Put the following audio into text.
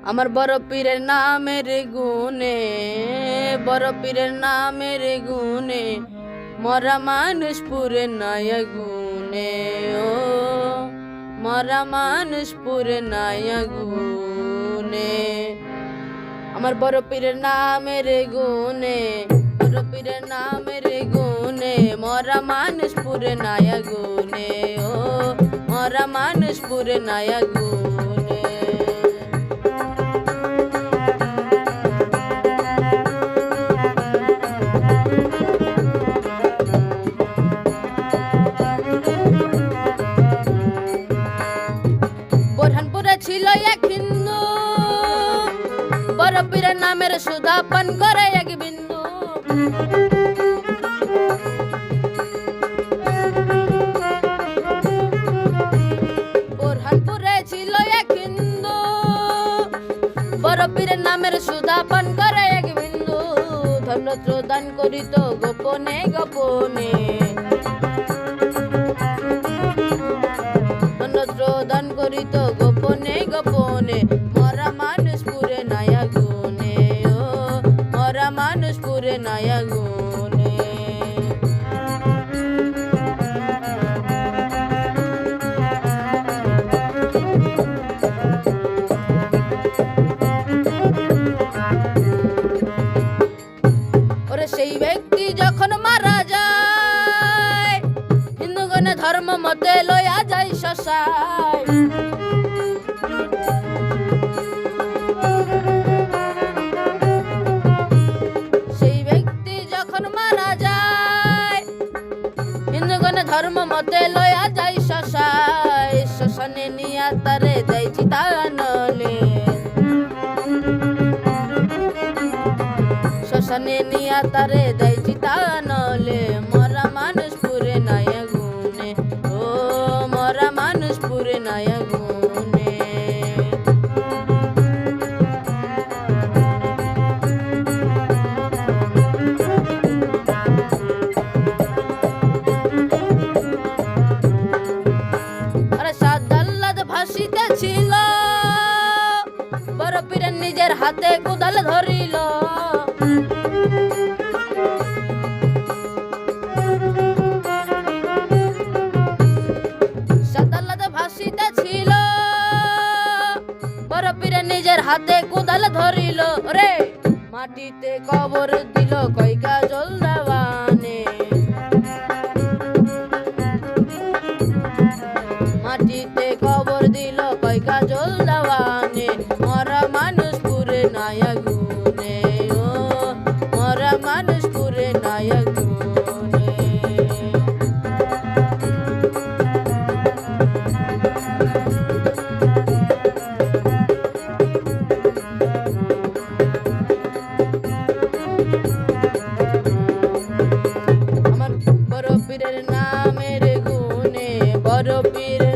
আমার বড় পীরের নামের গুনে বড় পীরের নামের গুনে মরা মানুষ পুরে নয় গুনে ও মরা মানুষ পুরে নয় গুনে আমার বড় পীরের নামের গুনে বড় পীরের নামের গুনে মরা মানুষ পুরে নয় গুনে ও মরা মানুষ পুরে নয় গুনে পীরের নামের সুধা পান করে এক বিন্দু বোরহানপুরে ছিল এক হিন্দু পীরের নামের সুধা পান করে এক বিন্দু ধনত্র দান করিত গোপনে গোপনে ওরে সেই ব্যক্তি যখন মারা যায় ধর্ম মতে লয়া যায় শশায়। ধর্ম মতে লয়া যাই শশায় শ্মশানে নিয়া তারে দেয় চিতানলে শ্মশানে নিয়া তারে সাদাল্লাদ ভাসিতে ছিল। বড় পীরের নিজের হাতে কোদাল ধরিল। ছিল। বড় নিজের হাতে কোদাল ধরিল। রে মাটিতে কবর দিল কয়কা জল দেওয়ানে। মাটিতে কবর বড় পীর